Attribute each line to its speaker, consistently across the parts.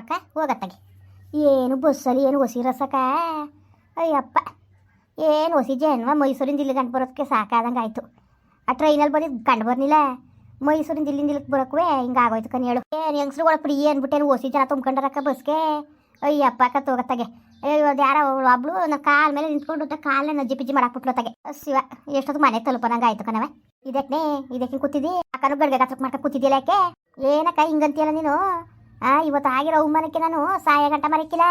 Speaker 1: ಅಕ್ಕ ಹೋಗತ್ತಾಗೆ. ಏನು ಬಸ್ಸಲ್ಲಿ, ಏನು ಹೊಸಿ ಅಯ್ಯಪ್ಪ. ಏನು ಹೊಸಿ ಜನ್ಮ ಮೈಸೂರಿನ ಜಿಲ್ಲೆ ಗಂಟು ಬರೋದಕ್ಕೆ ಸಾಕಾದಂಗೆ ಆಯಿತು. ಆ ಟ್ರೈನಲ್ಲಿ ಬಂದಿದ್ದು ಕಂಡು ಬರ್ನಿಲ್ಲ. ಮೈಸೂರಿನ ಜಿಲ್ಲೆ ಇಲ್ಲಿಗೆ ಬರೋಕ್ಕೆ ಹಿಂಗೆ ಆಗೋಯ್ತು ಕಣ್ ಹೇಳು. ಏನು ಹೆಂಗಸ್ರುಗಳ ಪ್ರೀ ಅಂದ್ಬಿಟ್ಟೇನು ಹೊಸಿ ಜನ ತುಂಬ್ಕೊಂಡರಕ್ಕ ಬಸ್ಗೆ? ಅಯ್ಯಪ್ಪ, ಅಕ್ಕ ತೋಗತ್ತಾಗೆ. ಅಯ್ಯೋ ಅದು ಯಾರೋ ಒಬ್ಳು ನನ್ನ ಕಾಲ ಮೇಲೆ ನಿಂತ್ಕೊಂಡು ಕಾಲನ್ನ ನಜ್ಜಿ ಪಿಜ್ಜಿ ಮಾಡಾಕ್ಬಿಟ್ಲು ತಗೆ ಶಿವ, ಎಷ್ಟೊತ್ತು ಮನೆ ತಲುಪನಂಗೆ ಆಯ್ತು ಕಣವೆ ಇದಕ್ಕೆ ಇದಕ್ಕೆ ಕೂತಿದ್ದಿ? ಅಕ್ಕನು ಗಡ್ಗೆ ಗಾತ್ರಕ್ಕೆ ಮಾಡ್ಕೊಂಡು ಕೂತಿದ್ದಿಲ್ಲ ಯಾಕೆ? ಏನಕ್ಕ ಹಿಂಗಂತೀಯಲ್ಲ ನೀನು? ಆ, ಇವತ್ತು ಆಗಿರೋ ಅವಮಾನಕ್ಕೆ ನಾನು ಸಾಯ ಗಂಟ ಮರಕ್ಕಿಲ್ಲ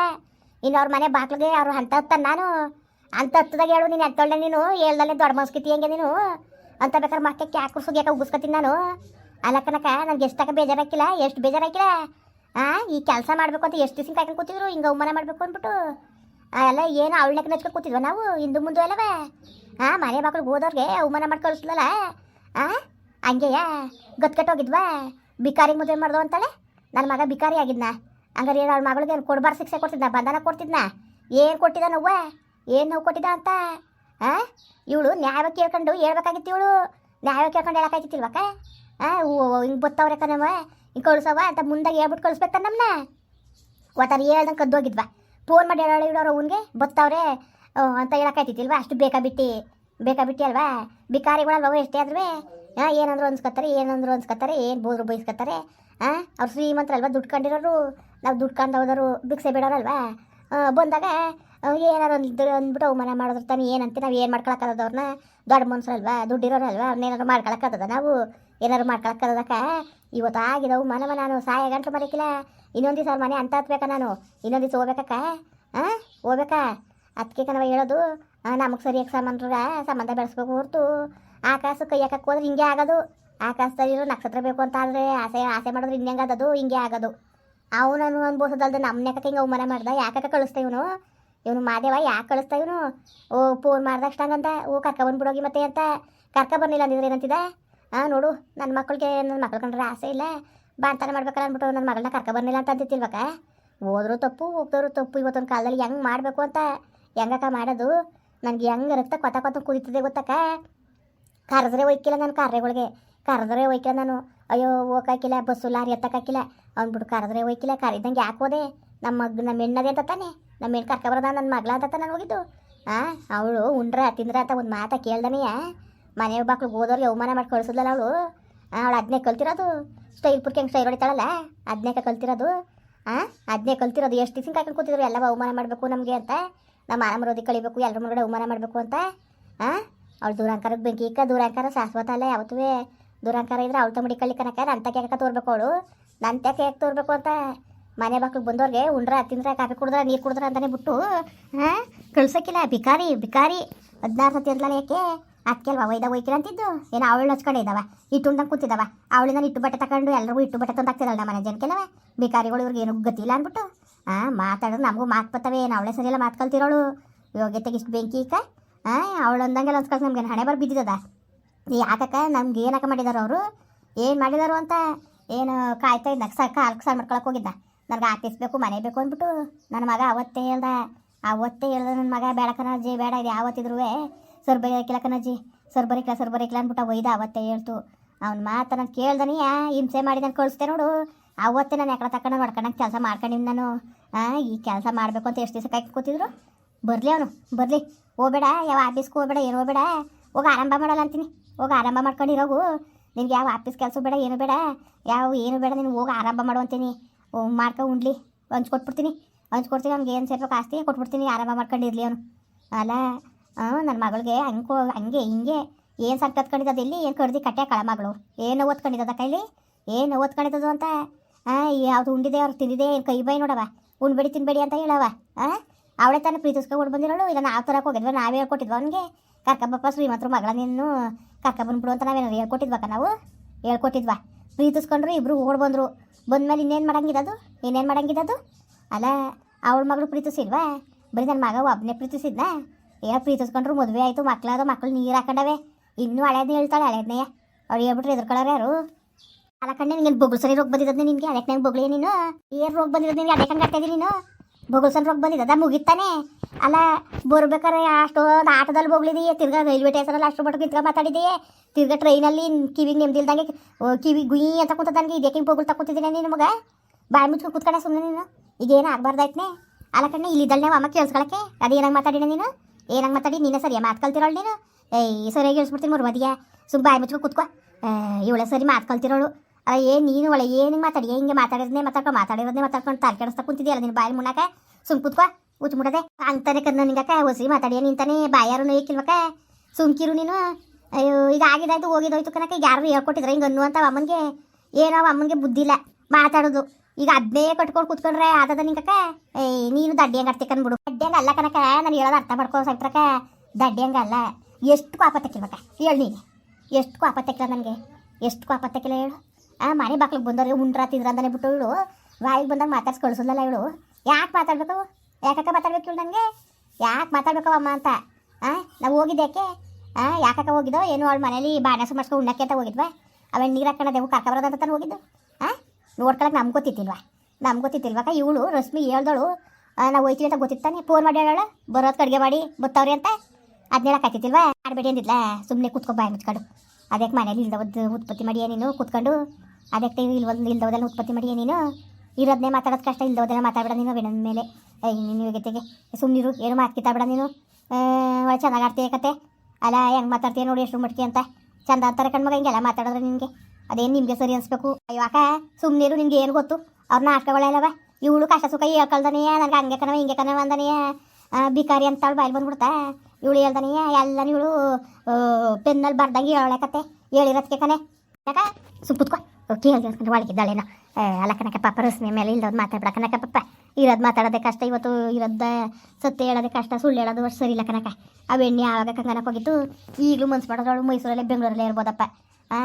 Speaker 1: ಇನ್ನು ಅವ್ರ ಮನೆ ಬಾಕ್ಲಿಗೆ ಅವ್ರು ಅಂತ ಹತ್ತ ನಾನು. ಅಂತ ಹತ್ತದಾಗ ಹೇಳು, ನೀನು ಎತ್ತೊಳ್ಳೆ ನೀನು ಹೇಳ್ದಲ್ಲೇ ದೊಡ್ಡ ಮಸ್ಕಿತಿ ಹೆಂಗೆ ನೀನು? ಅಂತ ಬೇಕಾದ್ರೆ ಮತ್ತೆ ಯಾಕೆ ಸುಗ್ಯಾಕ ಉಗಿಸ್ಕೊತೀನಿ ನಾನು. ಅಲ್ಲಕ್ಕನಕ ನನಗೆ ಬೇಜಾರು ಬೇಜಾರಾಕಿಲ್ಲ, ಎಷ್ಟು ಬೇಜಾರಾಕಿಲ್ಲ? ಈ ಕೆಲಸ ಮಾಡಬೇಕು ಅಂತ ಎಷ್ಟು ದಿವಸ ಕಾಯ್ಕೊಂಡು ಕೂತಿದ್ರು, ಹಿಂಗೆ ಅವಮಾನ ಮಾಡಬೇಕು ಅಂದ್ಬಿಟ್ಟು. ಅಲ್ಲ ಏನು ಅವಳಕ್ಕೆ ನಚ್ಕೊಂಡು ಕೂತಿದ್ವ ನಾವು ಹಿಂದೂ ಮುಂದೆ ಅಲ್ಲವ? ಹಾಂ ಮನೆ ಮಕ್ಳಿಗೆ ಹೋದವ್ರಿಗೆ ಅವಮಾನ ಮಾಡಿ ಕಳಿಸ್ಲಲ್ಲ? ಆ, ಹಂಗೆಯಾ? ಗತ್ಕಟ್ಟೋಗಿದ್ವಾ ಬಿಕಾರಿಗೆ ಮದುವೆ ಮಾಡ್ದು ಅಂತಾಳೆ? ನನ್ನ ಮಗ ಬಿಕಾರಿ ಆಗಿದ್ನ. ಹಂಗಾರೆ ಏನು ಅವಳ ಮಗಳಿಗೆ ಏನು ಕೊಡಬಾರ ಶಿಕ್ಷೆ ಕೊಡ್ತಿದ್ನ ಬಂಧನ ಕೊಡ್ತಿದ್ನ? ಏನು ಕೊಟ್ಟಿದ್ದ ನವ್ವ? ಏನು ನೋವು ಕೊಟ್ಟಿದ್ದ ಅಂತ? ಹಾಂ ಇವಳು ನ್ಯಾಯ ಕೇಳ್ಕೊಂಡು ಹೇಳ್ಬೇಕಾಗಿತ್ತು ಇವಳು. ನ್ಯಾಯ ಕೇಳ್ಕೊಂಡು ಹೇಳಕ್ಕಾಯ್ತಿಲ್ವಕ್ಕ ಆ? ಹಿಂಗೆ ಬತ್ತವ್ರೆ ಕಣವ ಹಿಂಗೆ ಕಳ್ಸವ ಅಂತ ಮುಂದಾಗಿ ಹೇಳ್ಬಿಟ್ಟು ಕಳಿಸ್ಬೇಕ ನಮ್ಮನ್ನ ಒತ್ತಾರ ಹೇಳ್ದಂಗೆ ಕದ್ದೋಗಿದ್ವಾ. ಫೋನ್ ಮಾಡಿ ಹೇಳೋಳು ಇಡೋರು ಅವನಿಗೆ, ಬತ್ತವ್ರೆ. ಅಂತ ಹೇಳೋಕ್ಕಾಯ್ತಿತ್ತಿಲ್ವ ಅಷ್ಟು ಬೇಕಾ ಬಿಟ್ಟು? ಬೇಕಾ ಬಿಟ್ಟು ಅಲ್ವಾ? ಬಿಕಾರಿಗಳಲ್ವ ಎಷ್ಟೇ ಆದ್ರೂ ಏನಂದ್ರು ಅನ್ಸ್ಕೊತಾರೆ ಏನಂದ್ರು ಅನ್ಸ್ಕೊತಾರೆ, ಏನು ಬೋದ್ರು ಬೈಸ್ಕೊತಾರೆ. ಹಾಂ ಅವ್ರು ಶ್ರೀಮಂತರಲ್ವಾ ದುಡ್ಡು ಕಂಡಿರೋರು? ನಾವು ದುಡ್ಡು ಕಂಡು ಹೋದವರು ಭಿಕ್ಷೆ ಬಿಡೋರಲ್ವಾ? ಬಂದಾಗ ಏನಾರು ಒಂದು ಅಂದ್ಬಿಟ್ಟು ಅವಮಾನ ಮಾಡಿದ್ರು ತಾನೆ ಏನಂತ? ನಾವು ಏನು ಮಾಡ್ಕೊಳಕ್ಕದ ಅವ್ರನ್ನ ದೊಡ್ಡ ಮನ್ಸರಲ್ವಾ? ದುಡ್ಡಿರೋರಲ್ವಾ ಅವ್ರನ್ನೇನಾದ್ರು ಮಾಡ್ಕೊಳಕ್ಕದ ನಾವು? ಏನಾರು ಮಾಡ್ಕೊಳಕ್ಕದಕ್ಕ ಇವತ್ತು ಆಗಿದವು ಮನವ ನಾನು. ಸಹಾಯ ಗಂಟು ಮರಿಕಿಲ್ಲ. ಇನ್ನೊಂದು ದಿವಸ ಅವ್ರ ಮನೆ ಅಂತ ಹತ್ಬೇಕ ನಾನು? ಇನ್ನೊಂದು ದಿವಸ ಹೋಗ್ಬೇಕಕ್ಕ ಹಾಂ ಹೋಗ್ಬೇಕಾ? ಅದಕ್ಕೆ ಕಣವ ಹೇಳೋದು ನಮಗೆ ಸರಿಯಾಗಿ ಸಂಬಂಧ ಸಂಬಂಧ ಬೆಳೆಸ್ಬೇಕು ಹೊರ್ತು. ಆಕಾಶ ಕೈ ಹಾಕಕ್ಕೆ ಹೋದ್ರೆ ಹಿಂಗೆ ಆಗೋದು. ಆಕಾಶದಲ್ಲಿರೋ ನಕ್ಷತ್ರ ಬೇಕು ಅಂತ ಅಂದರೆ ಆಸೆ ಆಸೆ ಮಾಡಿದ್ರೆ ಆಗದು ಹಿಂಗೆ ಆಗೋದು. ಅವನನ್ನು ಅನ್ಬೋಸದಲ್ದೆ ನಮ್ಮ ಯಾಕೆ ಹಿಂಗೆ ಅವಮಾನ ಮಾಡ್ದ? ಯಾಕೆ ಕಳಿಸ್ತಾ ಇವನು? ಇವನು ಮಾದೇವ, ಯಾಕೆ ಕಳಿಸ್ತಾ ಇವನು? ಓ ಫೋನ್ ಮಾಡ್ದಷ್ಟಂಗಂತ ಓ, ಕರ್ಕ ಬಂದ್ಬಿಡೋಗಿ ಮತ್ತೆ ಅಂತ? ಕರ್ಕ ಬರ್ಲಿಲ್ಲ ಅಂದಿದ್ರೆ ಏನಂತಿದೆ ಹಾಂ ನೋಡು ನನ್ನ ಮಕ್ಕಳಿಗೆ ನನ್ನ ಮಕ್ಳು ಕಂಡ್ರೆ ಆಸೆ ಇಲ್ಲ. ಬಾಂತಾನೆ ಮಾಡ್ಬೇಕಲ್ಲ ಅಂದ್ಬಿಟ್ಟು ನನ್ನ ಮಗಳನ್ನ ಕರ್ಕ ಬರ್ಲಿಲ್ಲ ಅಂತ ಅಂತಿತ್ತಿಲ್ವಕ್ಕ ಹೋದ್ರು ತಪ್ಪು ಹೋಗ್ದವ್ರು ತಪ್ಪು. ಇವತ್ತೊಂದು ಕಾಲದಲ್ಲಿ ಹೆಂಗೆ ಮಾಡಬೇಕು ಅಂತ? ಹೆಂಗಕ್ಕ ಮಾಡೋದು? ನನಗೆ ಹೆಂಗೆ ರಕ್ತ ಕೊತ ಕೊತ ಕುದಿತದೆ ಗೊತ್ತಕ್ಕ? ಕರೆದ್ರೆ ಒಯ್ಕಿಲ್ಲ ನನ್ನ ಕಾರ್ಯಗಳಿಗೆ. ಕರೆದ್ರೆ ಒಯ್ಕಿಲ್ಲ ನಾನು. ಅಯ್ಯೋ, ಹೋಗಾಕಿಲ್ಲ, ಬಸ್ಸು ಲಾರಿ ಎತ್ತಕ್ಕಾಕಿಲ್ಲ. ಬಿಟ್ಟು ಕರೆದ್ರೆ ಒಯ್ಕಿಲ್ಲ ಕರಿದಂಗೆ ಯಾಕೆ ಹೋದೆ? ನಮ್ಮ ಮಗ್, ನಮ್ಮ ಹೆಣ್ಣದೇ ಅಂತ ತಾನೆ? ನಮ್ಮ ಹೆಣ್ಣು ಬರದ, ನನ್ನ ಮಗಳ ಅಂತ ನಾನು ಹೋಗಿದ್ದು? ಹಾಂ ಅವಳು ಉಂಡ್ರ, ತಿಂದ್ರ ಅಂತ ಒಂದು ಮಾತಾ ಕೇಳ್ದನೆಯ ಮನೆ ಬಾಕ್ಳಿಗೆ ಹೋದವ್ರಿಗೆ ಅವಮಾನ ಮಾಡಿ ಕಳಿಸಿದ್ಲಲ್ಲ ಅವಳು? ಅವಳು ಅದನ್ನೇ ಕಲ್ತಿರೋದು? ಸ್ಟೈಲ್ ಪುಟ್ಟಿ ಹೆಂಗೆ ಸ್ಟೈಲ್ ಹೊಡಿತಾಳಲ್ಲ? ಅದನ್ನೇ ಕಲ್ತಿರೋದು? ಹಾಂ ಅದನ್ನೇ ಕಲ್ತಿರೋದು? ಎಷ್ಟು ದಿವಸ ಕಾಯ್ಕೊಂಡು ಕೂತಿದ್ರು? ಎಲ್ಲ ಅವಮಾನ ಮಾಡಬೇಕು ನಮಗೆ ಅಂತ? ನಮ್ಮ ಮರೋದಿ ಕಳಿಬೇಕು ಎಲ್ಲರ ಮುಂದೆ ಅವಮಾನ ಮಾಡಬೇಕು ಅಂತ? ಹಾಂ ಅವಳು ದೂರಾಂಕಾರಕ್ಕೆ ಬೆಂಕಿ ಇಕ್ಕ, ದೂರಾಂಕಾರ ಶಾಶ್ವತ ಅಲ್ಲ ಯಾವತ್ತೂ ದೂರಾಂಕಾರ ಇದ್ರೆ ಅವಳು ತಮ್ಮಡಿ ಕಲಿಕನಕ ಕನಕ ನನ್ನ ತಕ್ಕೆ ಯಾಕೆ ತೋರ್ಬೇಕು ಅವಳು. ನನ್ನ ತಕ್ಕೆ ತೋರ್ಬೇಕು ಅಂತ ಮನೆ ಬಾಕ್ಳಿಗೆ ಬಂದವ್ರಿಗೆ ಉಂಡ್ರ, ತಿಂದ್ರೆ, ಕಾಫಿ ಕುಡಿದ್ರೆ, ನೀರು ಕುಡಿದ್ರೆ ಅಂತಾನೆ ಬಿಟ್ಟು, ಹಾಂ? ಕಳ್ಸೋಕ್ಕಿಲ್ಲ, ಭಿಕಾರಿ ಭಿಕಾರಿ. ಹದಿನಾರು ಸತಿ ಅಂದ್ಲಲ್ಲ ಯಾಕೆ ಅದಕ್ಕೆ ಅಲ್ವಾ ಒಯ್ದ ಒಯ್ಕಿಲ್ಲ ಅಂತಿದ್ದು? ಏನು ಅವಳು ಹಚ್ಕೊಂಡೆ ಇದ್ದಾವ ಇಟ್ಟು ಉಂಡಂಗೆ ಕೂತಿದ್ದಾವ ಅವಳಿಂದ ಇಟ್ಟು ಬಟ್ಟೆ ತಗೊಂಡು ಎಲ್ಲರಿಗೂ ಇಟ್ಟು ಬಟ್ಟೆ ತಂದಾಗ್ತಿರಲ್ಲ ನಮ್ಮ ಮನೆ ಜನಕ್ಕೆಲ್ಲವ ಭಿಕಾರಿಗಳು ಇವ್ರಿಗೆ ಏನು ಗತಿಲ್ಲ ಅಂದ್ಬಿಟ್ಟು ಹಾಂ ಮಾತಾಡಿದ್ರೆ ನಮಗೂ ಮಾತು ಬರ್ತವೆ ಏನು ಅವಳೇ ಸರಿಯಲ್ಲ ಮಾತು ಕಲ್ತಿರೋಳು. ಯೋಗ್ಯತೆಗೆ ಇಷ್ಟು ಬೆಂಕಿ ಈಗ ಹಾಂ ಅವಳು ಅಂದಂಗೆಲ್ಲ ಅನ್ಸ್ಕೊಳ್ಸಿ ನಮ್ಗೆ ಹಣೆ ಬರ ಬಿದ್ದಿದ್ದದ ಯಾಕಕ್ಕ ನಮ್ಗೆ ಏನಕ್ಕ ಮಾಡಿದಾರ ಅವರು, ಏನು ಮಾಡಿದಾರು ಅಂತ ಏನು ಕಾಯ್ತಾ ಇದ್ದ ಸಾಕು ಕಾಲ್ಗೆ ಸಾರು ಮಾಡ್ಕೊಳಕ್ಕೆ ಹೋಗಿದ್ದ. ನನಗೆ ಆಫೀಸ್ ಬೇಕು ಮನೆ ಬೇಕು ಅಂದ್ಬಿಟ್ಟು ನನ್ನ ಮಗ ಅವತ್ತೇ ಹೇಳ್ದ ಅವತ್ತೇ ಹೇಳ್ದ ನನ್ನ ಮಗ, ಬೇಡ ಕಣಜ್ಜಿ ಬೇಡ, ಇದು ಯಾವತ್ತಿದ್ರು ಸರ್ ಬರೀಕಿಲ್ಲ ಕಣಜ್ಜಿ ಸರ್ ಬರೀಕಿಲ್ಲ ಸರ್ ಬರೀಕಿಲ್ಲ ಅಂದ್ಬಿಟ್ಟು ಒಯ್ದ, ಅವತ್ತೇ ಹೇಳ್ತು. ಅವ್ನು ಮಾತು ನಾನು ಕೇಳ್ದನಿ ಹಿಂಸೆ ಮಾಡಿ ನಾನು ಕಳಿಸ್ತೆ ನೋಡು. ಅವತ್ತೇ ನಾನು ಯಾಕಡೆ ತಕೊಂಡು ಮಾಡ್ಕೊಂಡಂಗೆ ಕೆಲಸ ಮಾಡ್ಕೊಂಡಿನಿ ನಾನು. ಈ ಕೆಲಸ ಮಾಡಬೇಕು ಅಂತ ಎಷ್ಟು ದಿವಸ ಕೈ ಕೂತಿದ್ರು? ಬರಲಿ ಅವನು, ಬರಲಿ. ಹೋಗ್ಬೇಡ, ಯಾವ ಆಫೀಸ್ಗೆ ಹೋಗ್ಬೇಡ, ಏನು ಹೋಗ್ಬೇಡ. ಹೋಗಿ ಆರಂಭ ಮಾಡಲ್ಲ ಅಂತೀನಿ. ಹೋಗಿ ಆರಂಭ ಮಾಡ್ಕೊಂಡಿರೋಗು ನಿನ್ಗೆ ಯಾವ ಆಫೀಸ್ ಕೆಲಸ ಬೇಡ, ಏನು ಬೇಡ. ಯಾವ ಏನು ಬೇಡ, ನೀನು ಹೋಗಿ ಆರಂಭ ಮಾಡು ಅಂತೀನಿ. ಮಾಡ್ಕೊ ಉಂಡ್ಲಿ. ಹಂಚ್ಕೊಟ್ಬಿಡ್ತೀನಿ ಹಂಚ್ಕೊಡ್ತೀನಿ ಅವ್ನಿಗೆ ಏನು ಸೇರ್ಬೇಕು ಆಸ್ತಿ ಕೊಟ್ಬಿಡ್ತೀನಿ. ಆರಂಭ ಮಾಡ್ಕೊಂಡಿರಲಿ ಅವನು. ಅಲ್ಲ ಹಾಂ ನನ್ನ ಮಗಳಿಗೆ ಹಂಗೆ ಹಂಗೆ, ಹಿಂಗೆ ಏನು ಸರ್ ಕತ್ಕೊಂಡಿದ್ದದ ಇಲ್ಲಿ? ಏನು ಕರ್ದು ಕಟ್ಟೆ ಕಳ ಮಗಳು ಏನು ಓದ್ಕೊಂಡಿದ್ದದ ಕೈಲಿ? ಏನು ಓದ್ಕೊಂಡಿದ್ದದು ಅಂತ? ಹಾಂ ಯಾವ್ದು ಉಂಡಿದೆ, ಅವ್ರು ತಿಂದಿದೆ, ಏನು ಕೈ ಬೈ ನೋಡವ? ಉಣ್ಬೇಡಿ, ತಿನ್ಬೇಡಿ ಅಂತ ಹೇಳವ ಹಾಂ ಅವಳೆ ತಾನೇ ಪ್ರೀತಿಸ್ಕೊಂಡು ಬಂದಿರೋಳು? ಇಲ್ಲ, ನಾವು ತರಕ್ಕೆ ಹೋಗಿದ್ವಿ? ನಾವೇ ಹೇಳ್ಕೊಟ್ಟಿದ್ವಿ ಅವನಿಗೆ? ಕರ್ಕಬಪ್ಪ ಶ್ರೀಮಂತರು ಮಗಳ ಬಂದು ಬಿಡು ಅಂತ ನಾವೇನಾರು ಹೇಳ್ಕೊಟ್ಟಿದ್ವಕ್ಕ ನಾವು? ಹೇಳ್ಕೊಟ್ಟಿದ್ವಾ? ಪ್ರೀತಿಸ್ಕೊಂಡ್ರು ಇಬ್ರು ಓಡ್ ಬಂದರು. ಬಂದ್ಮೇಲೆ ಇನ್ನೇನು ಮಾಡಂಗಿರೋದು ಇನ್ನೇನು ಮಾಡಂಗಿರೋದು ಅಲ್ಲ, ಅವಳ ಮಗಳು ಪ್ರೀತಿಸಿಲ್ವಾ? ಬರೀ ನನ್ನ ಮಗ ಒಬ್ಬನೇ ಪ್ರೀತಿಸಿದ್ನ? ಏನೋ ಪ್ರೀತಿಸ್ಕೊಂಡ್ರು ಮದುವೆ ಆಯಿತು, ಮಕ್ಳಾದ ಮಕ್ಳು ನೀರು ಹಾಕೊಂಡವೆ. ಇನ್ನೂ ಹಳೇದ್ನೇ ಹೇಳ್ತಾಳೆ ಹಳೇದ್ನೇ ಅವ್ರು ಹೇಳ್ಬಿಟ್ರೆ ಎದುರ್ಕೊಳ್ಳೋರು ಯಾರು? ಅಲ್ಲ ಕಣ್ಣೆ ನಿಂಗೆ ಬೊಗಳು ಸರಿ ರೋಗ ಬಂದಿದ್ದೆ ನಿನಗೆ? ಅದಕ್ಕೆ ನಂಗೆ ನೀನು? ಏನು ರೋಗ ಬಂದಿರೋದು ನಿನಗೆ? ಅದಕ್ಕೆ ಹಂಗೆ ನೀನು? ಬೊಗಲ್ಸನ್ ರೋಗ ಅದ ಮುಗಿತಾನೆ ಅಲ್ಲ, ಬರ್ಬೇಕಾರೆ ಅಷ್ಟೊಂದು ಆಟದಲ್ಲಿ ಹೋಗ್ಲಿದೆಯೇ, ತಿರ್ಗಾ ರೈಲ್ವೆ ಸ್ಟೇಷನಲ್ಲಿ ಅಷ್ಟು ಮಟ್ಟಕ್ಕೆ ತಿರ್ಗಾ ಮಾತಾಡಿದೆಯೇ. ತಿರ್ಗಾ ಟ್ರೈನಲ್ಲಿ ಕಿವಿಗೆ ನೆಮ್ಮದಿಲ್ದಂಗೆ ಕಿವಿ ಗುಯಿ ಅಂತ ಕೂತದಂಗೆ ಇದಕ್ಕೆ ಬೊಗಳು ತಕ್ಕೊತಿದ್ದೀನಿ ನೀನು ಮಗ? ಬಾಯಿ ಮುಚ್ಚು ಕೂತ್ಕೊಂಡೆ ಸುಮ್ಮನೆ ನೀನು. ಈಗ ಏನು ಆಗ್ಬಾರ್ದಾಯ್ತನೆ ಅಲ್ಲ ಕಣ್ಣೆ ಇಲ್ಲಿದ್ದಲ್ನೇ ಅಮ್ಮ ಕೇಳಿಸ್ಕೊಳಕ್ಕೆ? ಅದು ಏನಂಗೆ ಮಾತಾಡಿನ ನೀನು? ಏನಂಗೆ ಮಾತಾಡಿ ನೀನು ಸರಿಯಾ? ಮಾತು ಕಲ್ತಿರೋಳು ನೀನು? ಏಯ್ ಸರಿಯಾಗಿ ಹೇಳ್ಸ್ಬಿಡ್ತೀನಿ ಮದಿಯ ಸುಮ್ಮ ಬಾಯಿ ಮುಚ್ಕೊಂಡು ಕೂತ್ಕೋ. ಇವಳೆ ಸರಿ ಮಾತು ಕಲ್ತಿರೋಳು. ಏನು ನೀನು ಒಳ್ಳೆ ಏನು ಮಾತಾಡಿ ಹಿಂಗೆ ಮಾತಾಡಿದ್ನೇ ಮಾತಾಡ್ಕೊ ಮಾತಾಡಿರೋದನ್ನೇ ಮಾತಾಡ್ಕೊಂಡು ತಲೆ ಕೆಡಿಸ್ತಾ ಕುಂತಿದ್ಯಲ್ಲ ನೀನು ಬಾಯಿ ಮುನ್ನಾಕ ಸುಮ್ ಕೂತ್ಕೋ ಮುಡದೆ ಅಂತಾನೆ ಕದ್ ನನಗಕ್ಕ ಹೊಸಿ ಮಾತಾಡಿಯ ನಿಂತಾನೆ ಬಾಯಾರು ನೋಯ್ಕಿಲ್ವಕ್ಕ ಸುಮ್ಕಿರು ನೀನು. ಅಯ್ಯೋ ಈಗ ಆಗಿದಾಯ್ತು ಹೋಗಿದೋಯ್ತು ಕನಕ ಈಗ ಯಾರು ಹೇಳ್ಕೊಟ್ಟಿದ್ರೆ? ಹಿಂಗೆ ಅಂತ ಅಮ್ಮನಿಗೆ ಏನೋ ಅಮ್ಮನಿಗೆ ಬುದ್ಧಿ ಇಲ್ಲ ಮಾತಾಡೋದು. ಈಗ ಅದನ್ನೇ ಕಟ್ಕೊಂಡು ಕುತ್ಕೊಂಡ್ರೆ ಆದದ ನಿಂಗಕ್ಕ? ಏಯ್, ನೀನು ದಡ್ಡಿ ಹಂಗೆ ಅರ್ತಿಕನ್ ಬಿಡು. ದಡ್ಡಿ ಹಂಗೆ ಅಲ್ಲ ಕನಕ ನಾನು ಹೇಳೋದು ಅರ್ಥ ಮಾಡ್ಕೋ ಸಾಯ್ತ್ರಕ ದಡ್ಡಿ ಹಂಗೆ ಅಲ್ಲ. ಎಷ್ಟು ಕೋಪ ತೆಕ್ಕಿಲ್ವಕ್ಕ? ಹೇಳು ನೀನು. ಎಷ್ಟು ಕೋಪ ತೆಕ್ಕಿಲ್ಲ ನನಗೆ? ಎಷ್ಟು ಕೋಪ ತೆಕ್ಕಿಲ್ಲ ಹೇಳು. ಆ, ಮನೆ ಬಾಕ್ಲಿಗೆ ಬಂದವ್ರಿಗೆ ಉಂಡ್ರ ತಿಂದ್ರ ಅಂತಾನೆ ಬಿಟ್ಟು ಇವಳು. ವಾಯಿಗೆ ಬಂದಾಗ ಮಾತಾಡ್ಸಿ ಕಳಿಸೋದಲ್ಲ ಇವಳು. ಯಾಕೆ ಮಾತಾಡ್ಬೇಕು ಯಾಕಕ್ಕ ಮಾತಾಡ್ಬೇಕು ಇವಳು ನನಗೆ ಯಾಕೆ ಮಾತಾಡ್ಬೇಕು ಅಮ್ಮ ಅಂತ? ಆ, ನಾವು ಯಾಕೆ? ಆ, ಯಾಕಕ್ಕ ಹೋಗಿದ್ದೋ ಏನು ಅವಳ ಮನೇಲಿ ಬಾಣಸು ಮಾಡ್ಸ್ಕೊಂಡು ಉಣ್ಣಕ್ಕೆ ಅಂತ ಹೋಗಿದ್ವಾ. ಅವಳು ನೀರು ಹಾಕೋಣದೆವು ಕರ್ಕ ಬರೋದಂತ ತಾನು ಹೋಗಿದ್ದು. ಆ ನೋಡ್ಕೊಳಕ್ಕೆ ನಮ್ಗೆ ಗೊತ್ತಿತ್ತಿಲ್ವಾ? ನಮ್ಗೆ ಗೊತ್ತಿತ್ತಿಲ್ವಕ್ಕ ಇವಳು ರಶ್ಮಿ ಹೇಳ್ದಳು. ನಾವು ಹೋಯ್ತೀವಿ ಅಂತ ಗೊತ್ತಿತ್ತಾನೆ ಫೋನ್ ಮಾಡಿ ಹೇಳೋಳು. ಬರೋದು ಕಡಿಗೆ ಮಾಡಿ ಬತ್ತವ್ರಿ ಅಂತ. ಅದನ್ನೆಲ್ಲ ಹೇಳಕ್ಕಾಯ್ತಿಲ್ವಾ ಮಾಡಬೇಡಿ ಅಂದಿದ್ಲ? ಸುಮ್ಮನೆ ಕೂತ್ಕೊ ಬಾಯಿ ಮುಚ್ಕೊಂಡು. ಅದಕ್ಕೆ ಮನೇಲಿ ಇಲ್ಲದ ಉತ್ಪತ್ತಿ ಮಾಡಿ ನೀನು? ಕೂತ್ಕೊಂಡು ಅದಕ್ಕೆ ಇಲ್ವೊಂದು ಇಲ್ದವದೆಲ್ಲ ಉತ್ಪತ್ತಿ ಮಾಡಿ ನೀನು ಇರೋದನ್ನೇ ಮಾತಾಡೋದು ಕಷ್ಟ, ಇಲ್ದವದೆಲ್ಲ ಮಾತಾಡಬೇಡ ನೀನು ವಿನ ಮೇಲೆ. ಏಯ್, ನೀನು ಯೋಗ್ಯತೆಗೆ ಸುಮ್ಮನಿರು ಏನು ಮಾತ್ಕಿತಾಬೇಡ ನೀನು. ಒಳ್ಳೆ ಚೆನ್ನಾಗಿ ಆಡ್ತೀಯ ಕತೆ? ಅಲ್ಲ, ಹೆಂಗೆ ಮಾತಾಡ್ತೀಯ ನೋಡಿ ಎಷ್ಟು ಮಟ್ಕಿ ಅಂತ. ಚಂದ ಅಂತಾರೆ ಕಣ್ಮಗ ಹಿಂಗೆಲ್ಲ ಮಾತಾಡಿದ್ರೆ ನಿನಗೆ. ಅದೇನು ನಿಮಗೆ ಸರಿ ಅನಿಸ್ಬೇಕು? ಅಯ್ಯೋ, ಅಕ್ಕ ಸುಮ್ಮನಿರು ನಿಮಗೆ ಏನು ಗೊತ್ತು? ಅವ್ರ ನಾಟಕಗಳೆಲ್ಲವ ಇವಳು ಕಷ್ಟ, ಸುಖ ಹೇಳ್ಕಲ್ದನೆಯ ನನಗೆ ಹಂಗೆ ಕಣವ, ಹಿಂಗೆ ಕಣವ ಅಂದನೆಯ ಬಿಕಾರಿ ಅಂತ ಬಾಯಲ್ಲಿ ಬಂದ್ಬಿಡ್ತಾ. ಇವಳು ಹೇಳ್ದನೆಯ ಎಲ್ಲ ಇವಳು ಪೆನ್ನಲ್ಲಿ ಬರ್ದಂಗೆ ಕತೆ. ಹೇಳಿರೋದಕ್ಕೆ ಕಣೆ. ಯಾಕ? ಸುಮ್ ಕುತ್ಕೋ. ಕೇಳಿ ಅನ್ಕೊಂಡು ಒಳಗಿದ್ದಾಳೇನೋ ಅಲ್ಲ ಕನಕ ಪಾಪ ಮೇಲೆ ಇಲ್ದೋದು ಮಾತಾಡ್ಬೇಡ ಕನಕಪ್ಪ ಇರೋದು ಮಾತಾಡೋದೇ ಕಷ್ಟ, ಇವತ್ತು ಇರೋದ ಸತ್ಯ ಹೇಳೋದೇ ಕಷ್ಟ, ಸುಳ್ಳು ಹೇಳೋದು ಅಷ್ಟು ಸರಿ ಇಲ್ಲ ಕನಕ ಆ ಆವಾಗ ಕಂಗನಕ್ಕೆ ಹೋಗಿತ್ತು. ಈಗಲೂ ಮನ್ಸು ಮಾಡೋದ್ರೊಳು ಮೈಸೂರಲ್ಲಿ, ಬೆಂಗಳೂರಲ್ಲೇ ಇರ್ಬೋದಪ್ಪ.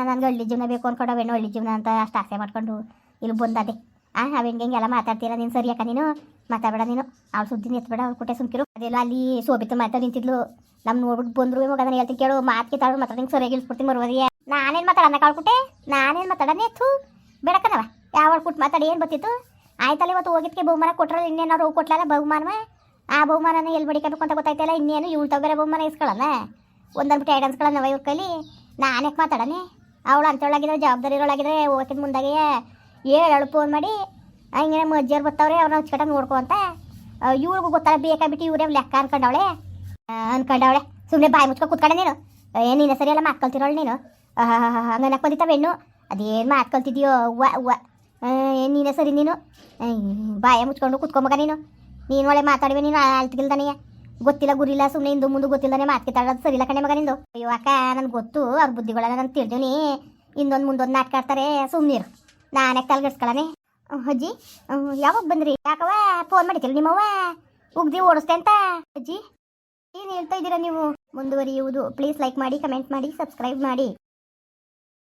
Speaker 1: ನನಗೆ ಹಳ್ಳಿ ಜೀವನ ಬೇಕು ಅನ್ಕೊಂಡು ಅವೆಣ್ಣೆ ಹಳ್ಳಿ ಜೀವನ ಅಂತ ಅಷ್ಟು ಆಸೆ ಮಾಡ್ಕೊಂಡು ಇಲ್ಲಿ ಬಂದದೆ. ಆ ಅವ್ ಹೆಂಗೆ ಹಿಂಗೆಲ್ಲ ಮಾತಾಡ್ತೀರಾ ನೀನು ಸರಿ ಯಾಕ ನೀನು? ಮಾತಾಡಬೇಡ ನೀನು. ಅವ್ಳು ಸುದ್ದಿ ನಿಂತ್ಬೇಡ ಅವ್ಳು ಕೊಟ್ಟೆ ಸುಮ್ಕಿರು. ಅದೆಲ್ಲ ಅಲ್ಲಿ ಸೋಬಿತ್ತು ಮಾತಾಡಿ ನಿಂತಿದ್ಲು. ನಮ್ಮ ನೋಡ್ಬಿಟ್ಟು ಬಂದರು, ಇವಾಗ ನಾನು ಹೇಳ್ತೀನಿ ಕೇಳು, ಮಾತಿಗೆ ತಾಳು ಮಾತಾಡಿ ಸರಿಯಾಗಿ ಇಳಿಸ್ಬಿಡ್ತೀನಿ ಮರುವದಿಯ. ನಾನೇನು ಮಾತಾಡೋಣ ಕಾಳ್ಕೊಟ್ಟೆ? ನಾನೇನು ಮಾತಾಡನೆ ಥೂ, ಬೇಡಕ್ಕನವ. ಯಾವ ಕುಟ್ ಮಾತಾಡಿ ಏನು ಬತ್ತಿತ್ತು ಆಯ್ತಲ್ಲ ಇವತ್ತು ಹೋಗಿದ್ಕೆ ಬಹುಮಾನ ಕೊಟ್ಟರೆ ಅವ್ರು ಕೊಟ್ಲಲ್ಲ ಬಹುಮಾನವ? ಆ ಬಹುಮಾನನ ಎಲ್ಲಿ ಬಡಿಕಬೇಕು ಅಂತ ಗೊತ್ತಾಯ್ತಲ್ಲ, ಇನ್ನೇನು ಇವಳು ತಗೋರೆ ಬಹುಮಾನ ಇಸ್ಕೊಳ್ಳೋಣ ಒಂದೊಂದು ಎರಡು ಅನ್ಸ್ಕೊಳ್ಳೋಣ ಇವ್ರ ಕೈಲಿ? ನಾನು ಯಾಕೆ ಮಾತಾಡನೆ? ಅವಳು ಅಂತೇಳಾಗಿದ್ರೆ ಜವಾಬ್ದಾರಿ ಇರೋಳಾಗಿದ್ರೆ ಹೋಗಿದ್ ಮುಂದಾಗೆ ಹೇಳು ಫೋನ್ ಮಾಡಿ ಹಿಂಗೆ ಮಜ್ಜಿಯವ್ರು ಬರ್ತಾವ್ರೆ ಅವ್ರನ್ನ ಹಚ್ಕಟ್ಟ ನೋಡ್ಕೊ ಅಂತ. ಇವ್ರಿಗೂ ಗೊತ್ತಲ್ಲ ಬೇಕಾಗ್ಬಿಟ್ಟು ಇವ್ರೇ ಲೆಕ್ಕ ಅನ್ಕೊಂಡವಳೆ? ಅನ್ಕೊಂಡವಳೆ. ಸುಮ್ಮನೆ ಬಾಯಿ ಮುಚ್ಕೊ ಕೂತ್ಕೊಂಡೆ ನೀನು. ಏನು ನೀನು ಸರಿ ಎಲ್ಲ ಮಾತ್ಕೊಳ್ತಿರೋಳು ನೀನು ಹಾಂ ಹಾಂ ಹೆಣ್ಣು ಅದೇನು ಮಾತ್ಕೊಳ್ತಿದ್ಯೋ ಅವ್ವ ಏನು ನೀನೇ ಸರಿ ನೀನು? ಬಾಯ ಮುಚ್ಕೊಂಡು ಕುತ್ಕೊಂಬಗ ನೀನು. ನೀನು ಒಳ್ಳೆ ಮಾತಾಡುವೆ, ನೀನು ಅಲ್ತಿಗಿಲ್ದಾನೆಯ ಗೊತ್ತಿಲ್ಲ, ಗುರಿಲ್ಲ ಸುಮ್ಮನೆ ಹಿಂದೂ ಮುಂದೆ ಗೊತ್ತಿಲ್ಲದಾನೆ ಮಾತಾಡೋದು ಸರಿ ಇಲ್ಲ ಕಣೆ ಮಗ ನಿಂದು. ಅಯ್ಯೋ, ಅಕ್ಕ, ನನ್ಗೆ ಗೊತ್ತು. ಅವ್ರ ಬುದ್ಧಿಗಳೆಲ್ಲ ನಾನು ತಿಳಿದೀನಿ ಇನ್ನೊಂದು ಮುಂದೊಂದು ನಾಟಕ ಆಡ್ತಾರೆ ಸುಮ್ಮನಿರು ನಾನೇ ತಲೆಗೆಡ್ಸ್ಕೊಳ್ಳನೆ ಅಜ್ಜಿ ಯಾವಾಗ ಬಂದ್ರಿ? ಯಾಕವ ಫೋನ್ ಮಾಡಿದ್ರಿ ನಿಮ್ಮವ್ವ? ಉಗ್ದಿ ಓಡಿಸ್ತೆ ಅಂತ. ಅಜ್ಜಿ, ಏನು ಹೇಳ್ತಾ ಇದ್ದೀರಾ ನೀವು? ಮುಂದುವರಿಯುವುದು. ಪ್ಲೀಸ್ ಲೈಕ್ ಮಾಡಿ ಕಮೆಂಟ್ ಮಾಡಿ ಸಬ್ಸ್ಕ್ರೈಬ್ ಮಾಡಿ.